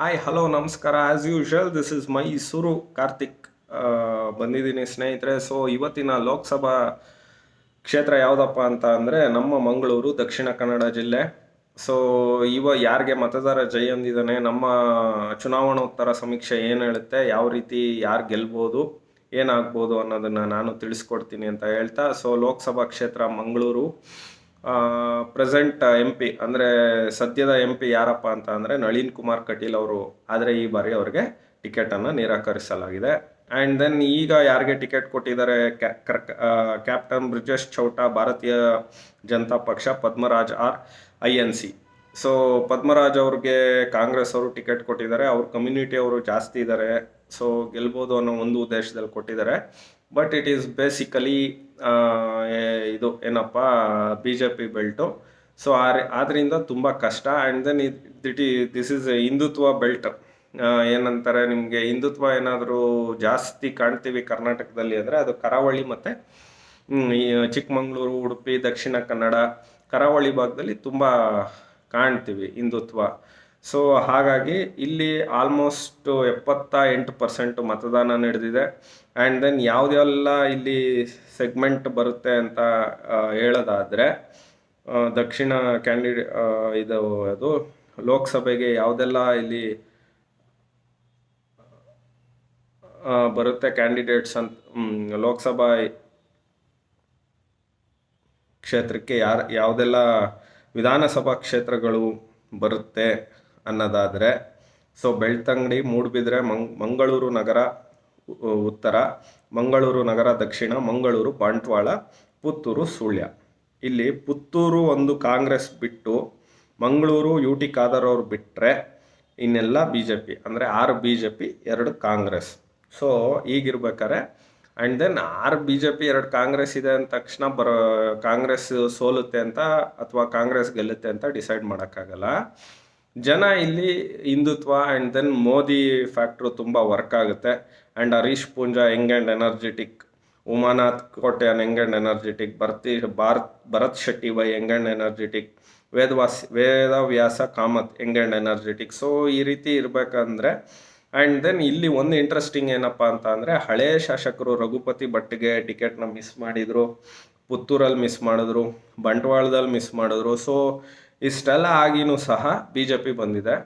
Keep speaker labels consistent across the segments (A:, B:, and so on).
A: Hi hello ನಮಸ್ಕಾರ. As usual this is my ಸುರು ಕಾರ್ತಿಕ್ ಬಂದಿದ್ದೀನಿ ಸ್ನೇಹಿತರೆ. ಸೊ ಇವತ್ತಿನ ಲೋಕಸಭಾ ಕ್ಷೇತ್ರ ಯಾವುದಪ್ಪ ಅಂತ ಅಂದರೆ ನಮ್ಮ ಮಂಗಳೂರು, ದಕ್ಷಿಣ ಕನ್ನಡ ಜಿಲ್ಲೆ. ಸೊ ಇವ ಯಾರಿಗೆ ಮತದಾರ ಜೈ ಅಂದಿದ್ದಾನೆ ನಮ್ಮ ಚುನಾವಣೋತ್ತರ ಸಮೀಕ್ಷೆ ಏನು ಹೇಳುತ್ತೆ, ಯಾವ ರೀತಿ ಯಾರು ಗೆಲ್ಬೋದು, ಏನಾಗ್ಬೋದು ಅನ್ನೋದನ್ನು ನಾನು ತಿಳಿಸ್ಕೊಡ್ತೀನಿ ಅಂತ ಹೇಳ್ತಾ ಸೊ ಲೋಕಸಭಾ ಕ್ಷೇತ್ರ ಮಂಗಳೂರು. ಪ್ರೆಸೆಂಟ್ ಎಂ ಪಿ ಅಂದರೆ ಸದ್ಯದ ಎಂ ಪಿ ಯಾರಪ್ಪ ಅಂತ ಅಂದರೆ ನಳಿನ್ ಕುಮಾರ್ ಕಟೀಲ್ ಅವರು. ಆದರೆ ಈ ಬಾರಿ ಅವರಿಗೆ ಟಿಕೆಟನ್ನು ನಿರಾಕರಿಸಲಾಗಿದೆ. ಆ್ಯಂಡ್ ದೆನ್ ಈಗ ಯಾರಿಗೆ ಟಿಕೆಟ್ ಕೊಟ್ಟಿದ್ದಾರೆ? Captain Brijesh Chowta, Bharatiya Janata Paksha, Padmaraj R I N C. So Padmaraj ಅವ್ರಿಗೆ ಕಾಂಗ್ರೆಸ್ ಅವರು ಟಿಕೆಟ್ ಕೊಟ್ಟಿದ್ದಾರೆ. ಅವ್ರ ಕಮ್ಯುನಿಟಿ ಅವರು ಜಾಸ್ತಿ ಇದ್ದಾರೆ ಸೊ ಗೆಲ್ಬೋದು ಅನ್ನೋ ಒಂದು ಉದ್ದೇಶದಲ್ಲಿ ಕೊಟ್ಟಿದ್ದಾರೆ. ಬಟ್ ಇಟ್ ಈಸ್ ಬೇಸಿಕಲಿ ಇದು ಏನಪ್ಪ B J P belt so ಆದ್ದರಿಂದ ತುಂಬ ಕಷ್ಟ. ಆ್ಯಂಡ್ ದೆನ್ ಇಟ್ ಈ ದಿಸ್ ಇಸ್ ಹಿಂದುತ್ವ ಬೆಲ್ಟ್ ಏನಂತಾರೆ, ನಿಮಗೆ ಹಿಂದುತ್ವ ಏನಾದರೂ ಜಾಸ್ತಿ ಕಾಣ್ತೀವಿ ಕರ್ನಾಟಕದಲ್ಲಿ ಅಂದರೆ ಅದು ಕರಾವಳಿ ಮತ್ತು ಚಿಕ್ಕಮಂಗ್ಳೂರು, ಉಡುಪಿ, ದಕ್ಷಿಣ ಕನ್ನಡ, ಕರಾವಳಿ ಭಾಗದಲ್ಲಿ ತುಂಬ ಕಾಣ್ತೀವಿ ಹಿಂದುತ್ವ ಸೊ ಹಾಗಾಗಿ ಇಲ್ಲಿ ಆಲ್ಮೋಸ್ಟ್ ಎಪ್ಪತ್ತ ಎಂಟು ಪರ್ಸೆಂಟ್ ಮತದಾನ ನಡೆದಿದೆ. ಆ್ಯಂಡ್ ದೆನ್ ಯಾವುದೆಲ್ಲ ಇಲ್ಲಿ ಸೆಗ್ಮೆಂಟ್ ಬರುತ್ತೆ ಅಂತ ಹೇಳೋದಾದರೆ ದಕ್ಷಿಣ ಕ್ಯಾಂಡಿಡೇ ಇದು, ಅದು ಲೋಕಸಭೆಗೆ ಯಾವುದೆಲ್ಲ ಇಲ್ಲಿ ಬರುತ್ತೆ ಕ್ಯಾಂಡಿಡೇಟ್ಸ್ ಅಂತ ಲೋಕಸಭಾ ಕ್ಷೇತ್ರಕ್ಕೆ ಯಾರು, ಯಾವುದೆಲ್ಲ ವಿಧಾನಸಭಾ ಕ್ಷೇತ್ರಗಳು ಬರುತ್ತೆ ಅನ್ನೋದಾದರೆ. ಸೊ ಬೆಳ್ತಂಗಡಿ ಮೂಡುಬಿದ್ರೆ ಮಂಗ್, ಮಂಗಳೂರು ನಗರ ಉತ್ತರ, ಮಂಗಳೂರು ನಗರ ದಕ್ಷಿಣ, ಮಂಗಳೂರು ಬಂಟ್ವಾಳ ಪುತ್ತೂರು ಸುಳ್ಯ. ಇಲ್ಲಿ ಪುತ್ತೂರು ಒಂದು ಕಾಂಗ್ರೆಸ್ ಬಿಟ್ಟು, ಮಂಗಳೂರು ಯು ಟಿ ಖಾದರ್ ಅವ್ರು ಬಿಟ್ಟರೆ ಇನ್ನೆಲ್ಲ ಬಿ ಜೆ ಪಿ ಅಂದರೆ ಆರು ಬಿ ಜೆ ಪಿ ಎರಡು ಕಾಂಗ್ರೆಸ್. ಸೊ ಈಗಿರ್ಬೇಕಾರೆ ಆ್ಯಂಡ್ ದೆನ್ ಆರು ಬಿ ಜೆ ಪಿ ಎರಡು ಕಾಂಗ್ರೆಸ್ ಇದೆ ಅಂದ ತಕ್ಷಣ ಬರೋ, ಕಾಂಗ್ರೆಸ್ ಸೋಲುತ್ತೆ ಅಂತ ಅಥವಾ ಕಾಂಗ್ರೆಸ್ ಗೆಲ್ಲುತ್ತೆ ಅಂತ ಡಿಸೈಡ್ ಮಾಡೋಕ್ಕಾಗಲ್ಲ. ಜನ ಇಲ್ಲಿ Hindutva and then Modi factor ತುಂಬ ವರ್ಕ್ ಆಗುತ್ತೆ. And Harish Poonja young and energetic Umanath Kotian young and energetic ಭರ್ತಿ Bharat Bharath Shetty by young and energetic Vedavas Vedavyas Kamath young and energetic so ಈ ರೀತಿ ಇರಬೇಕಂದ್ರೆ and then ಇಲ್ಲಿ ಒಂದು interesting ಏನಪ್ಪ ಅಂತ ಅಂದರೆ, ಹಳೇ ಶಾಸಕರು ರಘುಪತಿ ಭಟ್ಗೆ ಟಿಕೆಟ್ನ ಮಿಸ್ ಮಾಡಿದರು, ಪುತ್ತೂರಲ್ಲಿ ಮಿಸ್ ಮಾಡಿದ್ರು, ಬಂಟ್ವಾಳದಲ್ಲಿ ಮಿಸ್ ಮಾಡಿದ್ರು. ಸೊ ಇಷ್ಟೆಲ್ಲ ಆಗಿನೂ ಸಹ ಬಿ ಜೆ ಪಿ ಬಂದಿದೆ.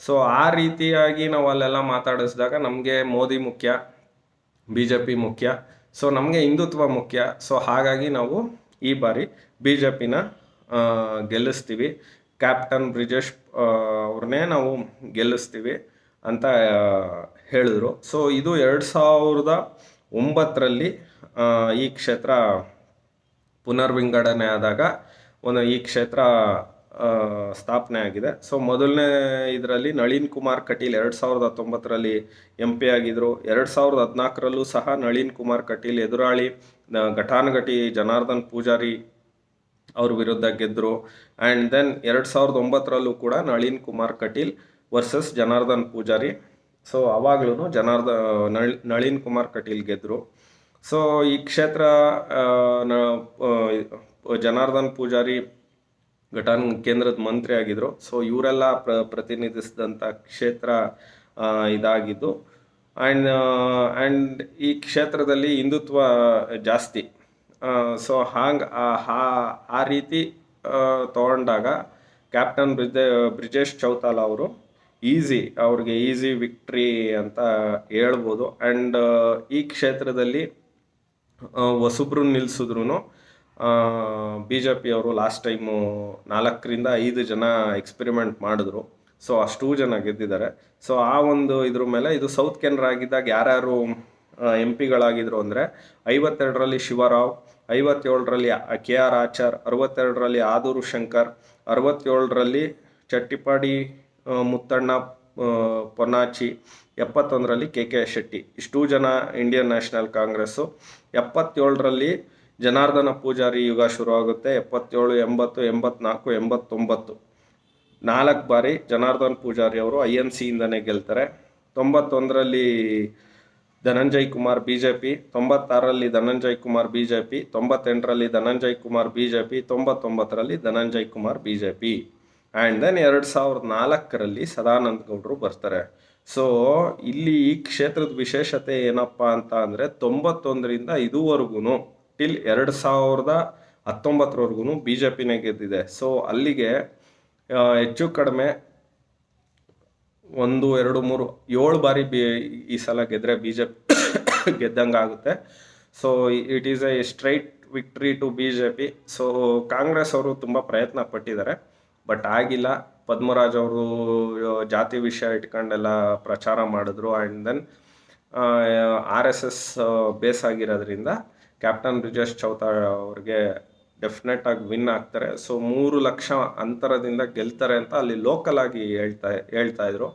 A: ಸೊ ಆ ರೀತಿಯಾಗಿ ನಾವು ಅಲ್ಲೆಲ್ಲ ಮಾತಾಡಿಸಿದಾಗ ನಮಗೆ ಮೋದಿ ಮುಖ್ಯ ಬಿ ಜೆ ಪಿ ಮುಖ್ಯ ಸೊ ನಮಗೆ ಹಿಂದುತ್ವ ಮುಖ್ಯ. ಸೊ ಹಾಗಾಗಿ ನಾವು ಈ ಬಾರಿ ಬಿ ಜೆ ಪಿನ ಗೆಲ್ಲಿಸ್ತೀವಿ ಕ್ಯಾಪ್ಟನ್ ಬ್ರಿಜೇಶ್ ಅವ್ರನ್ನೇ ನಾವು ಗೆಲ್ಲಿಸ್ತೀವಿ ಅಂತ ಹೇಳಿದ್ರು. ಸೊ ಇದು ಎರಡು ಸಾವಿರದ ಒಂಬತ್ತರಲ್ಲಿ ಈ ಕ್ಷೇತ್ರ ಪುನರ್ವಿಂಗಡಣೆ ಆದಾಗ ಒಂದು ಈ ಕ್ಷೇತ್ರ ಸ್ಥಾಪನೆ ಆಗಿದೆ. ಸೊ ಮೊದಲನೇ ಇದರಲ್ಲಿ ನಳಿನ್ ಕುಮಾರ್ ಕಟೀಲ್ ಎರಡು ಸಾವಿರದ ಹತ್ತೊಂಬತ್ತರಲ್ಲಿ ಎಂ ಪಿ ಆಗಿದ್ದರು ಎರಡು ಸಾವಿರದ ಹದಿನಾಲ್ಕರಲ್ಲೂ ಸಹ ನಳಿನ್ ಕುಮಾರ್ ಕಟೀಲ್ ಎದುರಾಳಿ ಘಟಾನುಘಟಿ ಜನಾರ್ದನ್ ಪೂಜಾರಿ ಅವ್ರ ವಿರುದ್ಧ ಗೆದ್ದರು ಆ್ಯಂಡ್ ದೆನ್ ಎರಡು ಸಾವಿರದ ಒಂಬತ್ತರಲ್ಲೂ ಕೂಡ ನಳಿನ್ ಕುಮಾರ್ ಕಟೀಲ್ ವರ್ಸಸ್ ಜನಾರ್ದನ್ ಪೂಜಾರಿ. ಸೊ ಆವಾಗಲೂ ಜನಾರ್ದ, ನಳ್, ನಳಿನ್ ಕುಮಾರ್ ಕಟೀಲ್ ಗೆದ್ದರು ಸೊ ಈ ಕ್ಷೇತ್ರ ಜನಾರ್ದನ್ ಪೂಜಾರಿ ಘಟನ್ ಕೇಂದ್ರದ ಮಂತ್ರಿ ಆಗಿದ್ರು. ಸೊ ಇವರೆಲ್ಲ ಪ್ರ ಪ್ರತಿನಿಧಿಸಿದಂಥ ಕ್ಷೇತ್ರ ಇದಾಗಿದ್ದು. ಆ್ಯಂಡ್ ಆ್ಯಂಡ್ ಈ ಕ್ಷೇತ್ರದಲ್ಲಿ ಹಿಂದುತ್ವ ಜಾಸ್ತಿ. ಸೊ ಹಾಂಗ್, ಆ ರೀತಿ ತಗೊಂಡಾಗ ಕ್ಯಾಪ್ಟನ್ ಬ್ರಿಜೆ, ಬ್ರಿಜೇಶ್ ಚೌತಾಲ ಅವರು ಈಸಿ, ಅವ್ರಿಗೆ ಈಸಿ ವಿಕ್ಟ್ರಿ ಅಂತ ಹೇಳ್ಬೋದು. ಆ್ಯಂಡ್ ಈ ಕ್ಷೇತ್ರದಲ್ಲಿ ಹೊಸಬ್ರು ನಿಲ್ಲಿಸಿದ್ರು ಬಿ ಜೆ ಪಿಯವರು ಲಾಸ್ಟ್ ಟೈಮು ನಾಲ್ಕರಿಂದ ಐದು ಜನ ಎಕ್ಸ್ಪೆರಿಮೆಂಟ್ ಮಾಡಿದ್ರು. ಸೊ ಅಷ್ಟು ಜನ ಗೆದ್ದಿದ್ದಾರೆ. ಸೊ ಆ ಒಂದು ಇದ್ರ ಮೇಲೆ ಇದು ಸೌತ್ ಕೆನರಾ ಆಗಿದ್ದಾಗ ಯಾರ್ಯಾರು ಎಂ ಪಿಗಳಾಗಿದ್ರು ಅಂದರೆ ಐವತ್ತೆರಡರಲ್ಲಿ ಶಿವರಾವ್, ಐವತ್ತೇಳರಲ್ಲಿ ಕೆ ಆರ್ ಆಚಾರ್, ಅರವತ್ತೆರಡರಲ್ಲಿ ಆದೂರು ಶಂಕರ್, ಅರವತ್ತೇಳರಲ್ಲಿ ಚಟ್ಟಿಪಾಡಿ ಮುತ್ತಣ್ಣ ಪೊನ್ನಾಚಿ, ಎಪ್ಪತ್ತೊಂದರಲ್ಲಿ ಕೆ ಕೆ ಶೆಟ್ಟಿ. ಇಷ್ಟೂ ಜನ ಇಂಡಿಯನ್ ನ್ಯಾಷನಲ್ ಕಾಂಗ್ರೆಸ್ಸು ಎಪ್ಪತ್ತೇಳರಲ್ಲಿ ಜನಾರ್ದನ ಪೂಜಾರಿ ಯುಗ ಶುರುವಾಗುತ್ತೆ ಎಪ್ಪತ್ತೇಳು, ಎಂಬತ್ತು, ಎಂಬತ್ನಾಲ್ಕು, ಎಂಬತ್ತೊಂಬತ್ತು. ನಾಲ್ಕು ಬಾರಿ ಜನಾರ್ದನ್ ಪೂಜಾರಿ ಅವರು ಐ ಎನ್ ಸಿಯಿಂದನೇ ಗೆಲ್ತಾರೆ. ತೊಂಬತ್ತೊಂದರಲ್ಲಿ Dhananjay Kumar B J P ತೊಂಬತ್ತಾರರಲ್ಲಿ Dhananjay Kumar B J P ತೊಂಬತ್ತೆಂಟರಲ್ಲಿ Dhananjay Kumar B J P ತೊಂಬತ್ತೊಂಬತ್ತರಲ್ಲಿ Dhananjay Kumar B J P and then ಎರಡು ಸಾವಿರದ ನಾಲ್ಕರಲ್ಲಿ ಸದಾನಂದ ಗೌಡರು ಬರ್ತಾರೆ. ಸೊ ಇಲ್ಲಿ ಈ ಕ್ಷೇತ್ರದ ವಿಶೇಷತೆ ಏನಪ್ಪ ಅಂತ ಅಂದರೆ ತೊಂಬತ್ತೊಂದರಿಂದ ಇದುವರೆಗೂ ಟಿಲ್ ಎರಡು ಸಾವಿರದ ಹತ್ತೊಂಬತ್ತರವರೆಗೂ ಬಿ ಜೆ ಪಿನೇ ಗೆದ್ದಿದೆ. ಸೊ ಅಲ್ಲಿಗೆ ಹೆಚ್ಚು ಕಡಿಮೆ ಒಂದು, ಎರಡು, ಮೂರು, ಏಳು ಬಾರಿ ಬಿ, ಈ ಸಲ ಗೆದ್ದರೆ ಬಿ ಜೆ ಪಿ ಗೆದ್ದಂಗೆ ಆಗುತ್ತೆ so it is a straight victory to B J P so Congress ಅವರು ತುಂಬ ಪ್ರಯತ್ನ ಪಟ್ಟಿದ್ದಾರೆ. ಬಟ್ ಆಗಿಲ್ಲ. ಪದ್ಮರಾಜ್ ಅವರು ಜಾತಿ ವಿಷಯ ಇಟ್ಕೊಂಡೆಲ್ಲ ಪ್ರಚಾರ ಮಾಡಿದ್ರು. And then R S S base ಆಗಿರೋದ್ರಿಂದ ಕ್ಯಾಪ್ಟನ್ ಬ್ರಿಜೇಶ್ ಚೌತಾ ಅವ್ರಿಗೆ ಡೆಫಿನೆಟ್ ಆಗಿ ವಿನ್ ಆಗ್ತಾರೆ. ಸೊ ಮೂರು ಲಕ್ಷ ಅಂತರದಿಂದ ಗೆಲ್ತಾರೆ ಅಂತ ಅಲ್ಲಿ ಲೋಕಲ್ ಆಗಿ ಹೇಳ್ತಾ ಹೇಳ್ತಾ ಇದ್ರು.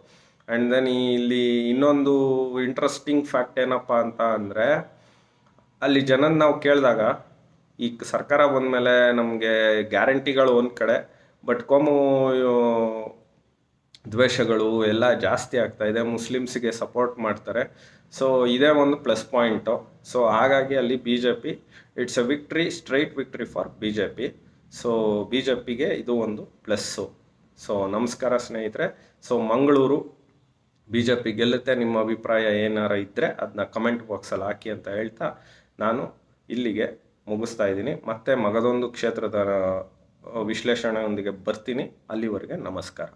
A: ಆ್ಯಂಡ್ ದೆನ್ ಇಲ್ಲಿ ಇನ್ನೊಂದು ಇಂಟ್ರೆಸ್ಟಿಂಗ್ ಫ್ಯಾಕ್ಟ್ ಏನಪ್ಪ ಅಂತ ಅಂದರೆ, ಅಲ್ಲಿ ಜನನ ನಾವು ಕೇಳಿದಾಗ, ಈ ಸರ್ಕಾರ ಬಂದಮೇಲೆ ನಮಗೆ ಗ್ಯಾರಂಟಿಗಳು ಒಂದು ಕಡೆ ಬಟ್ ಕೋಮು ದ್ವೇಷಗಳು ಎಲ್ಲ ಜಾಸ್ತಿ ಆಗ್ತಾ ಇದೆ, ಮುಸ್ಲಿಮ್ಸಿಗೆ ಸಪೋರ್ಟ್ ಮಾಡ್ತಾರೆ. ಸೊ ಇದೇ ಒಂದು ಪ್ಲಸ್ ಪಾಯಿಂಟು ಸೊ ಹಾಗಾಗಿ ಅಲ್ಲಿ B J P it's a victory straight victory for B J P so B J ಪಿಗೆ ಇದು ಒಂದು ಪ್ಲಸ್ಸು ಸೊ ನಮಸ್ಕಾರ ಸ್ನೇಹಿತರೆ. So Mangaluru B J P ಗೆಲ್ಲುತ್ತೆ, ನಿಮ್ಮ ಅಭಿಪ್ರಾಯ ಏನಾರ ಇದ್ದರೆ ಅದನ್ನ ಕಮೆಂಟ್ ಬಾಕ್ಸಲ್ಲಿ ಹಾಕಿ ಅಂತ ಹೇಳ್ತಾ ನಾನು ಇಲ್ಲಿಗೆ ಮುಗಿಸ್ತಾ ಇದ್ದೀನಿ. ಮತ್ತೆ ಮಗದೊಂದು ಕ್ಷೇತ್ರದ ವಿಶ್ಲೇಷಣೆಯೊಂದಿಗೆ ಬರ್ತೀನಿ. ಅಲ್ಲಿವರೆಗೆ ನಮಸ್ಕಾರ.